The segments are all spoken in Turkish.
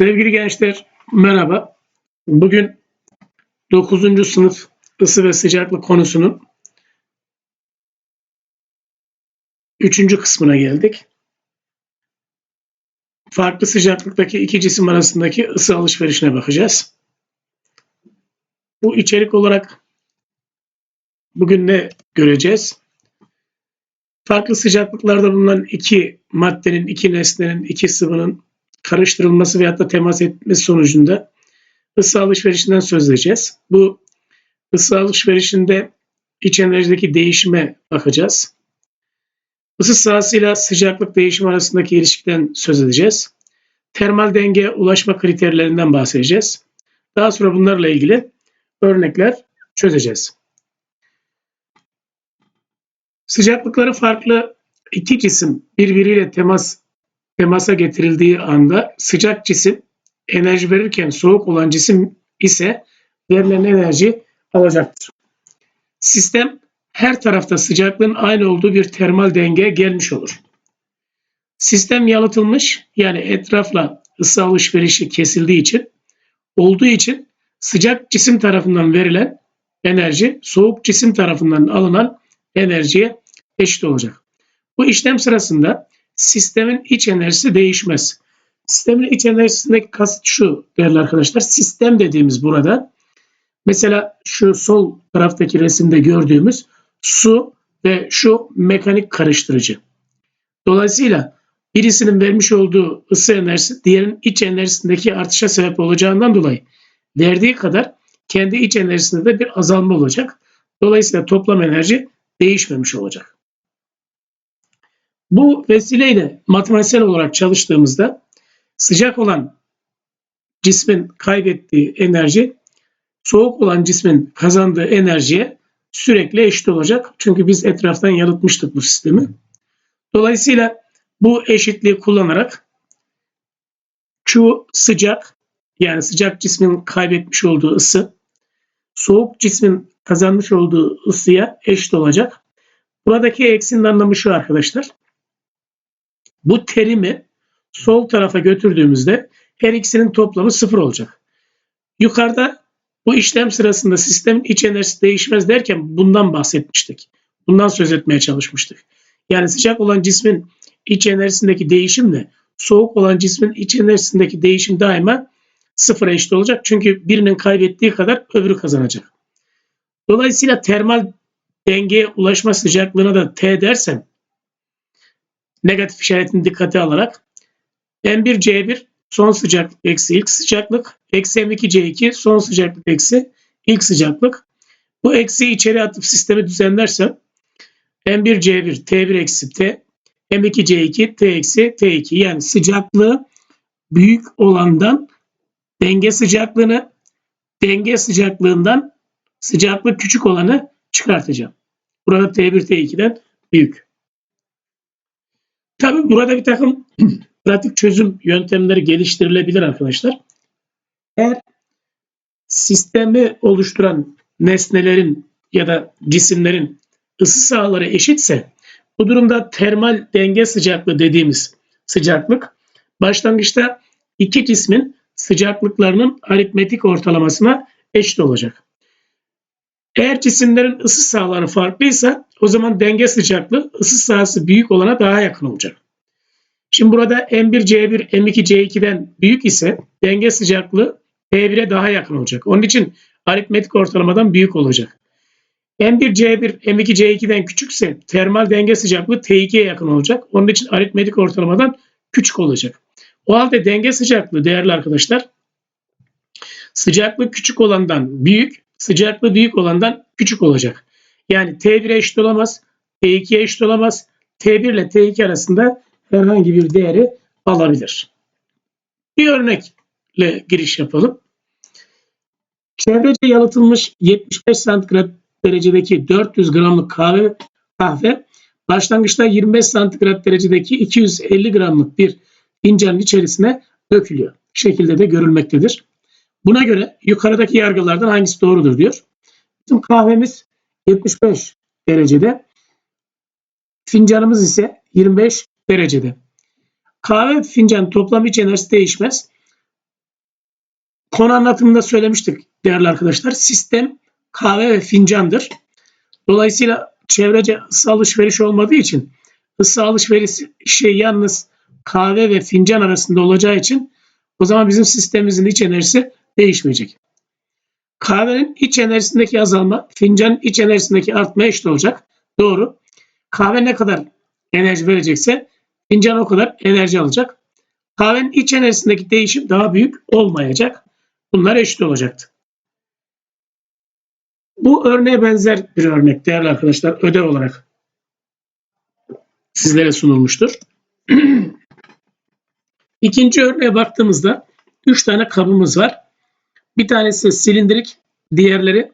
Sevgili gençler, merhaba. Bugün 9. sınıf ısı ve sıcaklık konusunun 3. kısmına geldik. Farklı sıcaklıktaki iki cisim arasındaki ısı alışverişine bakacağız. Bu içerik olarak bugün ne göreceğiz? Farklı sıcaklıklarda bulunan iki maddenin, iki nesnenin, iki sıvının karıştırılması veyahut da temas etmesi sonucunda ısı alışverişinden söz edeceğiz. Bu ısı alışverişinde iç enerjideki değişime bakacağız. Isı sahasıyla sıcaklık değişimi arasındaki ilişkiden söz edeceğiz. Termal denge ulaşma kriterlerinden bahsedeceğiz. Daha sonra bunlarla ilgili örnekler çözeceğiz. Sıcaklıkları farklı iki cisim birbiriyle temas temasa getirildiği anda sıcak cisim enerji verirken soğuk olan cisim ise verilen enerji alacaktır. Sistem her tarafta sıcaklığın aynı olduğu bir termal denge gelmiş olur. Sistem yalıtılmış yani etrafla ısı alışverişi kesildiği için olduğu için sıcak cisim tarafından verilen enerji soğuk cisim tarafından alınan enerjiye eşit olacak. Bu işlem sırasında sistemin iç enerjisi değişmez. Sistemin iç enerjisindeki kasıt şu değerli arkadaşlar. Sistem dediğimiz burada mesela şu sol taraftaki resimde gördüğümüz su ve şu mekanik karıştırıcı. Dolayısıyla birisinin vermiş olduğu ısı enerjisi diğerinin iç enerjisindeki artışa sebep olacağından dolayı verdiği kadar kendi iç enerjisinde de bir azalma olacak. Dolayısıyla toplam enerji değişmemiş olacak. Bu vesileyle matematiksel olarak çalıştığımızda sıcak olan cismin kaybettiği enerji soğuk olan cismin kazandığı enerjiye sürekli eşit olacak. Çünkü biz etraftan yalıtmıştık bu sistemi. Dolayısıyla bu eşitliği kullanarak şu sıcak yani sıcak cismin kaybetmiş olduğu ısı soğuk cismin kazanmış olduğu ısıya eşit olacak. Buradaki eksinin anlamı şu arkadaşlar. Bu terimi sol tarafa götürdüğümüzde her ikisinin toplamı sıfır olacak. Yukarıda bu işlem sırasında sistemin iç enerjisi değişmez derken bundan bahsetmiştik. Bundan söz etmeye çalışmıştık. Yani sıcak olan cismin iç enerjisindeki değişimle soğuk olan cismin iç enerjisindeki değişim daima sıfıra eşit olacak. Çünkü birinin kaybettiği kadar öbürü kazanacak. Dolayısıyla termal dengeye ulaşma sıcaklığına da T dersem negatif işaretini dikkate alarak M1 C1 son sıcaklık eksi ilk sıcaklık eksi M2 C2 son sıcaklık eksi ilk sıcaklık. Bu eksi içeri atıp sistemi düzenlersem M1 C1 T1 eksi T M2 C2 T eksi T2 yani sıcaklığı büyük olandan denge sıcaklığını denge sıcaklığından sıcaklık küçük olanı çıkartacağım. Burada T1 T2'den büyük. Tabii burada bir takım pratik çözüm yöntemleri geliştirilebilir arkadaşlar. Eğer sistemi oluşturan nesnelerin ya da cisimlerin ısı sahaları eşitse bu durumda termal denge sıcaklığı dediğimiz sıcaklık başlangıçta iki cismin sıcaklıklarının aritmetik ortalamasına eşit olacak. Eğer cisimlerin ısı sahaları farklıysa o zaman denge sıcaklığı ısı sahası büyük olana daha yakın olacak. Şimdi burada M1 C1 M2 C2'den büyük ise denge sıcaklığı T1'e daha yakın olacak. Onun için aritmetik ortalamadan büyük olacak. M1 C1 M2 C2'den küçükse termal denge sıcaklığı T2'ye yakın olacak. Onun için aritmetik ortalamadan küçük olacak. O halde denge sıcaklığı değerli arkadaşlar sıcaklık küçük olandan büyük, sıcaklığı büyük olandan küçük olacak. Yani T1'e eşit olamaz, T2'ye eşit olamaz. T1 ile T2 arasında herhangi bir değeri alabilir. Bir örnekle giriş yapalım. Çevrece yalıtılmış 75 santigrat derecedeki 400 gramlık kahve kahve başlangıçta 25 santigrat derecedeki 250 gramlık bir fincanın içerisine dökülüyor. Şekilde de görülmektedir. Buna göre yukarıdaki yargılardan hangisi doğrudur diyor. Bizim kahvemiz 75 derecede. Fincanımız ise 25 derecede. Kahve fincan toplam iç enerjisi değişmez. konu anlatımında söylemiştik değerli arkadaşlar. Sistem kahve ve fincandır. Dolayısıyla çevrece ısı alışveriş olmadığı için ısı alışverişi şey yalnız kahve ve fincan arasında olacağı için o zaman bizim sistemimizin iç enerjisi değişmeyecek. Kahvenin iç enerjisindeki azalma fincanın iç enerjisindeki artma eşit olacak. Doğru. Kahve ne kadar enerji verecekse fincan o kadar enerji alacak. Kahvenin iç enerjisindeki değişim daha büyük olmayacak. Bunlar eşit olacaktı. Bu örneğe benzer bir örnek değerli arkadaşlar ödev olarak sizlere sunulmuştur. İkinci örneğe baktığımızda 3 tane kabımız var. Bir tanesi silindirik, diğerleri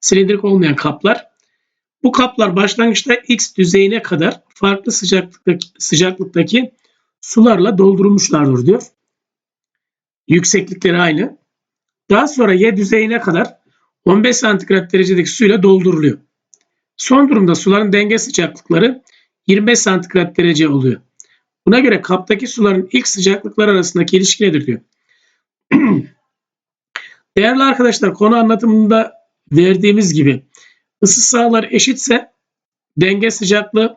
silindirik olmayan kaplar. Bu kaplar başlangıçta X düzeyine kadar farklı sıcaklıktaki, sıcaklıktaki sularla doldurulmuşlardır diyor. Yükseklikleri aynı. Daha sonra Y düzeyine kadar 15 santigrat derecedeki suyla dolduruluyor. Son durumda suların denge sıcaklıkları 25 santigrat derece oluyor. Buna göre kaptaki suların ilk sıcaklıklar arasındaki ilişki nedir diyor. Değerli arkadaşlar konu anlatımında verdiğimiz gibi ısı sahaları eşitse denge sıcaklığı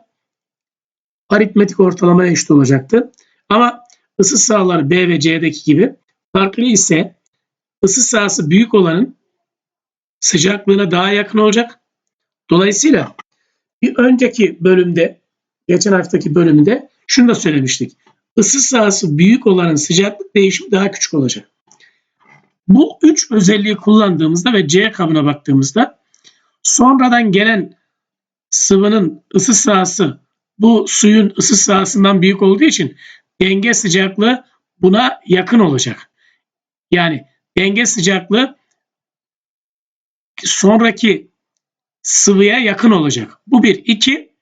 aritmetik ortalamaya eşit olacaktı. Ama ısı sahaları B ve C'deki gibi farklı ise ısı sahası büyük olanın sıcaklığına daha yakın olacak. Dolayısıyla bir önceki bölümde, geçen haftaki bölümde şunu da söylemiştik. Isı sahası büyük olanın sıcaklık değişimi daha küçük olacak. Bu üç özelliği kullandığımızda ve C kabına baktığımızda sonradan gelen sıvının ısı sahası bu suyun ısı sahasından büyük olduğu için denge sıcaklığı buna yakın olacak. Yani denge sıcaklığı sonraki sıvıya yakın olacak. Bu bir. İki,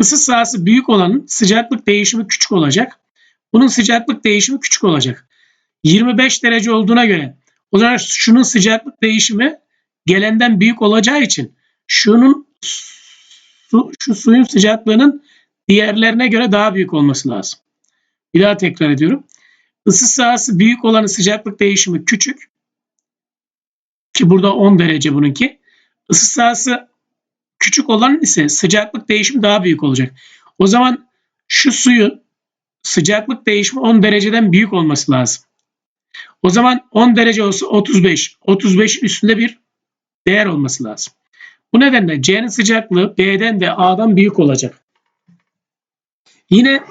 ısı sahası büyük olanın sıcaklık değişimi küçük olacak. Bunun sıcaklık değişimi küçük olacak. 25 derece olduğuna göre o zaman şunun sıcaklık değişimi gelenden büyük olacağı için şunun su, şu suyun sıcaklığının diğerlerine göre daha büyük olması lazım. Bir daha tekrar ediyorum. Isı sahası büyük olanın sıcaklık değişimi küçük. Ki burada 10 derece bununki. Isı sahası küçük olan ise sıcaklık değişimi daha büyük olacak. O zaman şu suyun sıcaklık değişimi 10 dereceden büyük olması lazım. O zaman 10 derece olsa 35. 35 üstünde bir değer olması lazım. Bu nedenle C'nin sıcaklığı B'den de A'dan büyük olacak. Yine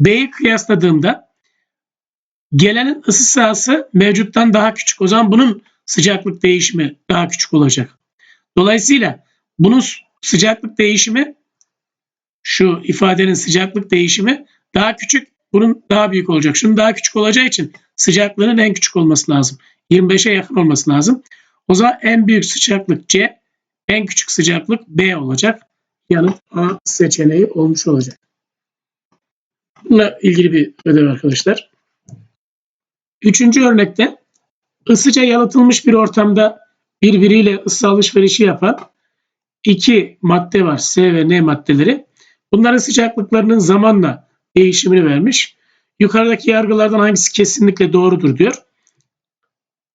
B'yi kıyasladığımda gelenin ısı sahası mevcuttan daha küçük. O zaman bunun sıcaklık değişimi daha küçük olacak. Dolayısıyla bunun sıcaklık değişimi şu ifadenin sıcaklık değişimi daha küçük, bunun daha büyük olacak. Şunun daha küçük olacağı için sıcaklığının en küçük olması lazım. 25'e yakın olması lazım. O zaman en büyük sıcaklık C, en küçük sıcaklık B olacak. Yanıt A seçeneği olmuş olacak. Bununla ilgili bir ödev arkadaşlar. Üçüncü örnekte ısıca yalıtılmış bir ortamda birbiriyle ısı alışverişi yapan iki madde var. S ve N maddeleri. Bunların sıcaklıklarının zamanla değişimini vermiş. Yukarıdaki yargılardan hangisi kesinlikle doğrudur diyor.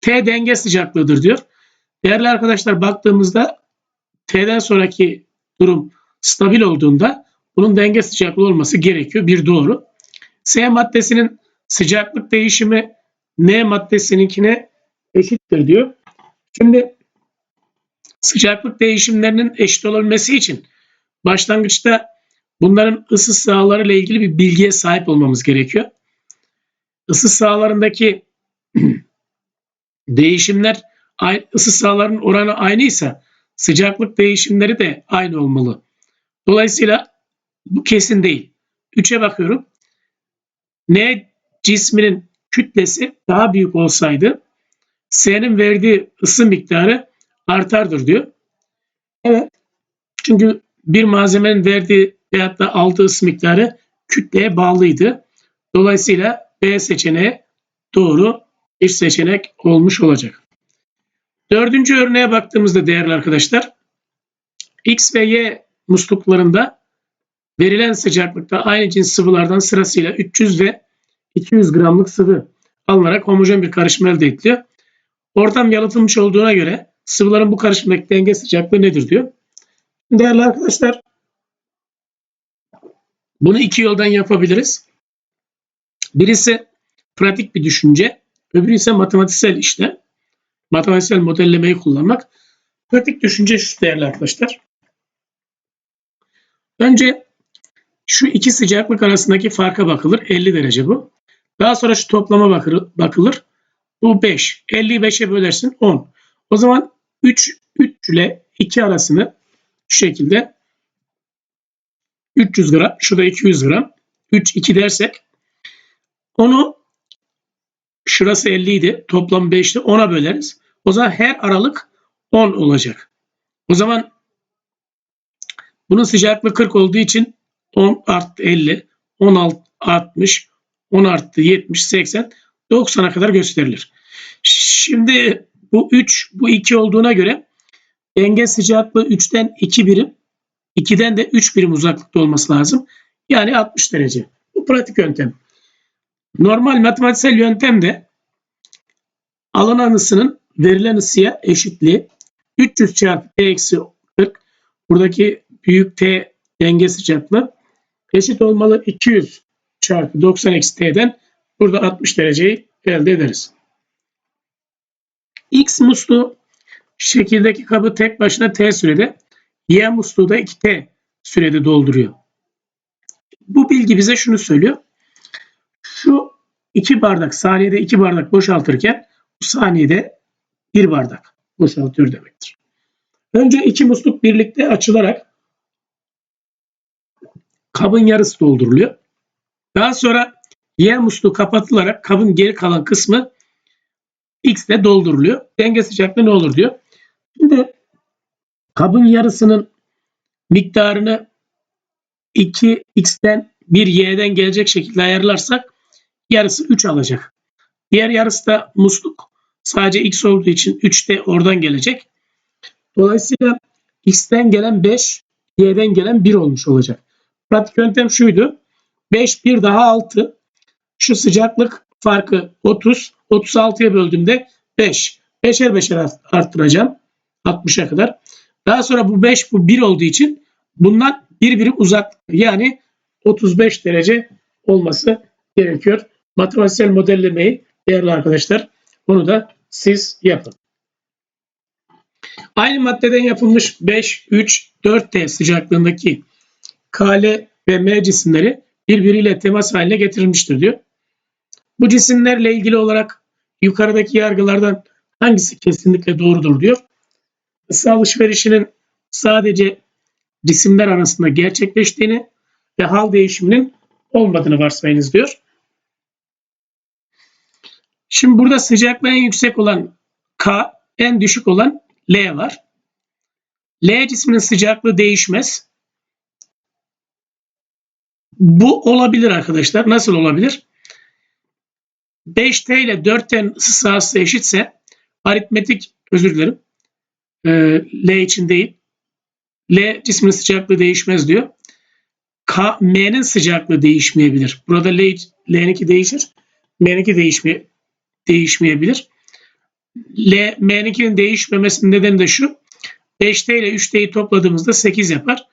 T denge sıcaklığıdır diyor. Değerli arkadaşlar baktığımızda T'den sonraki durum stabil olduğunda bunun denge sıcaklığı olması gerekiyor. Bir doğru. S maddesinin sıcaklık değişimi N maddesininkine eşittir diyor. Şimdi sıcaklık değişimlerinin eşit olabilmesi için başlangıçta bunların ısı sahaları ile ilgili bir bilgiye sahip olmamız gerekiyor. Isı sahalarındaki değişimler ısı sahalarının oranı aynıysa sıcaklık değişimleri de aynı olmalı. Dolayısıyla bu kesin değil. 3'e bakıyorum. N cisminin kütlesi daha büyük olsaydı S'nin verdiği ısı miktarı artardır diyor. Evet. Çünkü bir malzemenin verdiği veyahut da aldığı ısı miktarı kütleye bağlıydı. Dolayısıyla B seçeneği doğru bir seçenek olmuş olacak. Dördüncü örneğe baktığımızda değerli arkadaşlar X ve Y musluklarında verilen sıcaklıkta aynı cins sıvılardan sırasıyla 300 ve 200 gramlık sıvı alınarak homojen bir karışım elde ediliyor. ortam yalıtılmış olduğuna göre sıvıların bu karışımdaki denge sıcaklığı nedir diyor. Değerli arkadaşlar bunu iki yoldan yapabiliriz. Birisi pratik bir düşünce, öbürü ise matematiksel işlem. Matematiksel modellemeyi kullanmak. Pratik düşünce şu değerli arkadaşlar. Önce şu iki sıcaklık arasındaki farka bakılır. 50 derece bu. Daha sonra şu toplama bakılır. Bu 5. 50'yi 5'e bölersin 10. O zaman 3, 3 ile 2 arasını şu şekilde 300 gram, şurada 200 gram. 3, 2 dersek onu şurası 50 idi. Toplam 5'ti. 10'a böleriz. O zaman her aralık 10 olacak. O zaman bunun sıcaklığı 40 olduğu için 10 arttı 50, 16 60, 10 arttı 70, 80, 90'a kadar gösterilir. Şimdi bu 3, bu 2 olduğuna göre denge sıcaklığı 3'ten 2 birim, 2'den de 3 birim uzaklıkta olması lazım. Yani 60 derece. Bu pratik yöntem. Normal matematiksel yöntemde alınan ısının verilen ısıya eşitliği 300 çarpı T eksi 40 buradaki büyük T denge sıcaklığı eşit olmalı 200 çarpı 90 eksi T'den burada 60 dereceyi elde ederiz. X musluğu şekildeki kabı tek başına T sürede Y musluğu da 2T sürede dolduruyor. Bu bilgi bize şunu söylüyor. Şu iki bardak saniyede iki bardak boşaltırken bu saniyede bir bardak boşaltıyor demektir. Önce iki musluk birlikte açılarak kabın yarısı dolduruluyor. Daha sonra Y musluğu kapatılarak kabın geri kalan kısmı X ile dolduruluyor. Denge sıcaklığı ne olur diyor. Şimdi kabın yarısının miktarını 2x'ten 1y'den gelecek şekilde ayarlarsak yarısı 3 alacak. Diğer yarısı da musluk. Sadece x olduğu için 3 de oradan gelecek. Dolayısıyla x'ten gelen 5, y'den gelen 1 olmuş olacak. Pratik yöntem şuydu. 5, 1 daha 6. Şu sıcaklık farkı 30. 36'ya böldüğümde 5. 5'er 5'er arttıracağım. 60'a kadar. Daha sonra bu 5 bu 1 olduğu için bundan bir birim uzak yani 35 derece olması gerekiyor. Matematiksel modellemeyi değerli arkadaşlar bunu da siz yapın. Aynı maddeden yapılmış 5, 3, 4T sıcaklığındaki Kl ve M cisimleri birbiriyle temas haline getirilmiştir diyor. Bu cisimlerle ilgili olarak yukarıdaki yargılardan hangisi kesinlikle doğrudur diyor. Isı alışverişinin sadece cisimler arasında gerçekleştiğini ve hal değişiminin olmadığını varsayınız diyor. Şimdi burada sıcaklığı en yüksek olan K, en düşük olan L var. L cisminin sıcaklığı değişmez. Bu olabilir arkadaşlar. Nasıl olabilir? 5T ile 4T'nin ısı sahası eşitse aritmetik özür dilerim. E, L için değil. L cismin sıcaklığı değişmez diyor. K, M'nin sıcaklığı değişmeyebilir. Burada L, L'ninki değişir. M'ninki değişmeye, değişmeyebilir. L, M'ninkinin değişmemesinin nedeni de şu. 5T ile 3T'yi topladığımızda 8 yapar.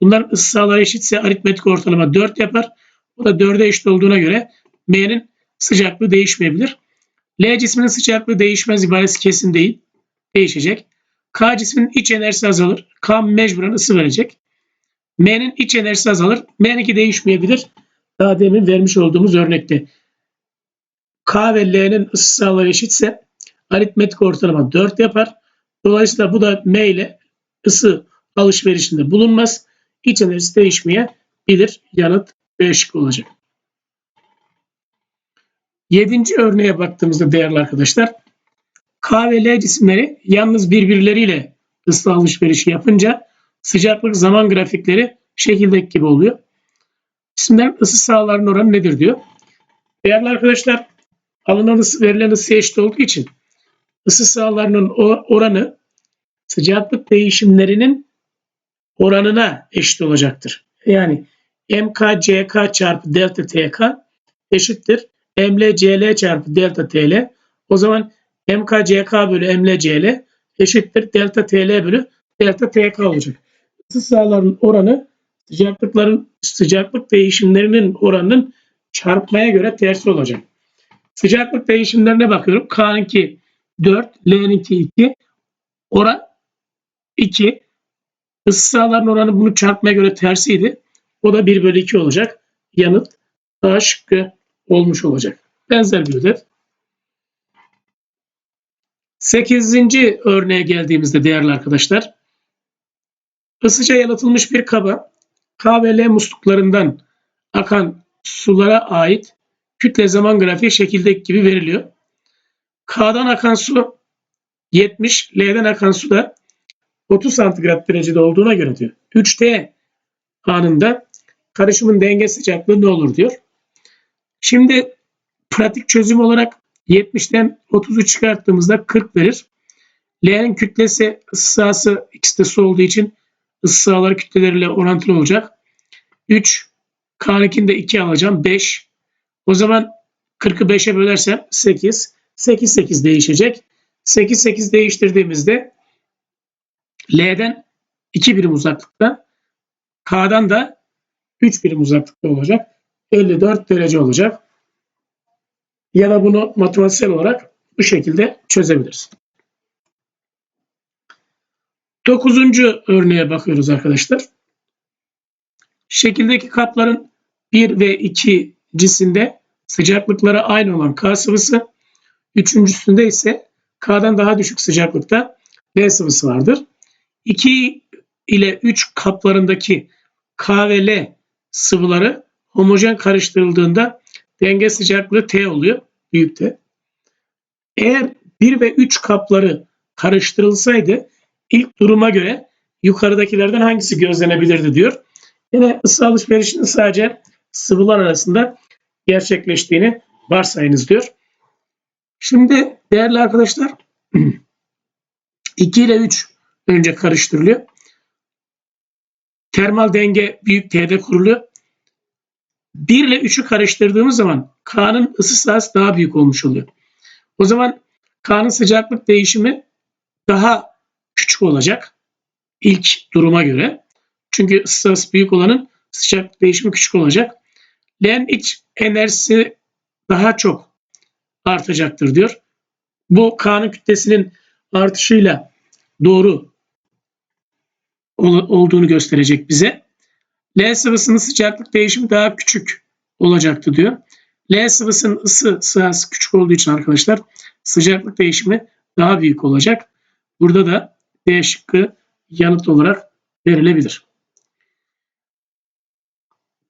Bunların ısı sahaları eşitse aritmetik ortalama 4 yapar. Bu da 4'e eşit olduğuna göre M'nin sıcaklığı değişmeyebilir. L cisminin sıcaklığı değişmez ibaresi kesin değil. Değişecek. K cisminin iç enerjisi azalır. K mecburen ısı verecek. M'nin iç enerjisi azalır. M'ninki değişmeyebilir. Daha demin vermiş olduğumuz örnekte. K ve L'nin ısı sahaları eşitse aritmetik ortalama 4 yapar. Dolayısıyla bu da M ile ısı alışverişinde bulunmaz. İç enerjisi değişmeyebilir. Yanıt B olacak. Yedinci örneğe baktığımızda değerli arkadaşlar K ve L cisimleri yalnız birbirleriyle ısı alışverişi yapınca sıcaklık zaman grafikleri şekildeki gibi oluyor. Cisimlerin ısı sahalarının oranı nedir diyor. Değerli arkadaşlar alınan ısı verilen ısı eşit olduğu için ısı sahalarının oranı sıcaklık değişimlerinin oranına eşit olacaktır. Yani MKCK çarpı delta TK eşittir. ML CL çarpı delta TL. O zaman MKCK bölü MLCL eşittir delta TL bölü delta TK olacak. Isı sahaların oranı sıcaklıkların sıcaklık değişimlerinin oranının çarpmaya göre tersi olacak. Sıcaklık değişimlerine bakıyorum. K'nınki 4, L'ninki 2. Oran 2. Isı sahaların oranı bunu çarpmaya göre tersiydi. O da 1 bölü 2 olacak. Yanıt A şıkkı olmuş olacak. Benzer bir ödev. 8. örneğe geldiğimizde değerli arkadaşlar. Isıca yalıtılmış bir kaba K ve L musluklarından akan sulara ait kütle zaman grafiği şekildeki gibi veriliyor. K'dan akan su 70, L'den akan su da 30 santigrat derecede olduğuna göre diyor. 3T anında karışımın denge sıcaklığı ne olur diyor. Şimdi pratik çözüm olarak 70'ten 30'u çıkarttığımızda 40 verir. L'nin kütlesi ısı sahası ikisi de olduğu için ısı sahaları kütleleriyle orantılı olacak. 3. K'nınkini de 2 alacağım. 5. O zaman 40'ı 5'e bölersem 8. 8 8 değişecek. 8 8 değiştirdiğimizde L'den 2 birim uzaklıkta K'dan da 3 birim uzaklıkta olacak. 54 derece olacak. Ya da bunu matematiksel olarak bu şekilde çözebiliriz. Dokuzuncu örneğe bakıyoruz arkadaşlar. Şekildeki kapların 1 ve 2 cisinde sıcaklıkları aynı olan K sıvısı, üçüncüsünde ise K'dan daha düşük sıcaklıkta L sıvısı vardır. 2 ile 3 kaplarındaki K ve L sıvıları homojen karıştırıldığında denge sıcaklığı T oluyor. Büyük T. Eğer 1 ve 3 kapları karıştırılsaydı ilk duruma göre yukarıdakilerden hangisi gözlenebilirdi diyor. Yine ısı alışverişinin sadece sıvılar arasında gerçekleştiğini varsayınız diyor. Şimdi değerli arkadaşlar 2 ile 3 önce karıştırılıyor. Termal denge büyük T'de kuruluyor. 1 ile 3'ü karıştırdığımız zaman K'nın ısı sahası daha büyük olmuş oluyor. O zaman K'nın sıcaklık değişimi daha küçük olacak ilk duruma göre. Çünkü ısı sahası büyük olanın sıcaklık değişimi küçük olacak. L'nin iç enerjisi daha çok artacaktır diyor. Bu K'nın kütlesinin artışıyla doğru olduğunu gösterecek bize. L sıvısının sıcaklık değişimi daha küçük olacaktı diyor. L sıvısının ısı sahası küçük olduğu için arkadaşlar sıcaklık değişimi daha büyük olacak. Burada da D şıkkı yanıt olarak verilebilir.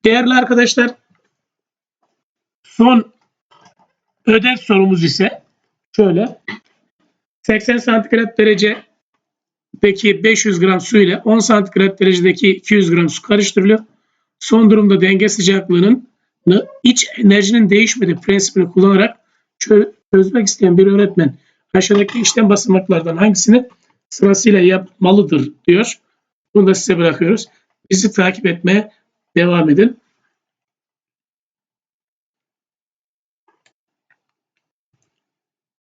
Değerli arkadaşlar son ödev sorumuz ise şöyle 80 santigrat derecedeki 500 gram su ile 10 santigrat derecedeki 200 gram su karıştırılıyor. Son durumda denge sıcaklığının iç enerjinin değişmediği prensibini kullanarak çözmek isteyen bir öğretmen aşağıdaki işlem basamaklardan hangisini sırasıyla yapmalıdır diyor. Bunu da size bırakıyoruz. Bizi takip etmeye devam edin.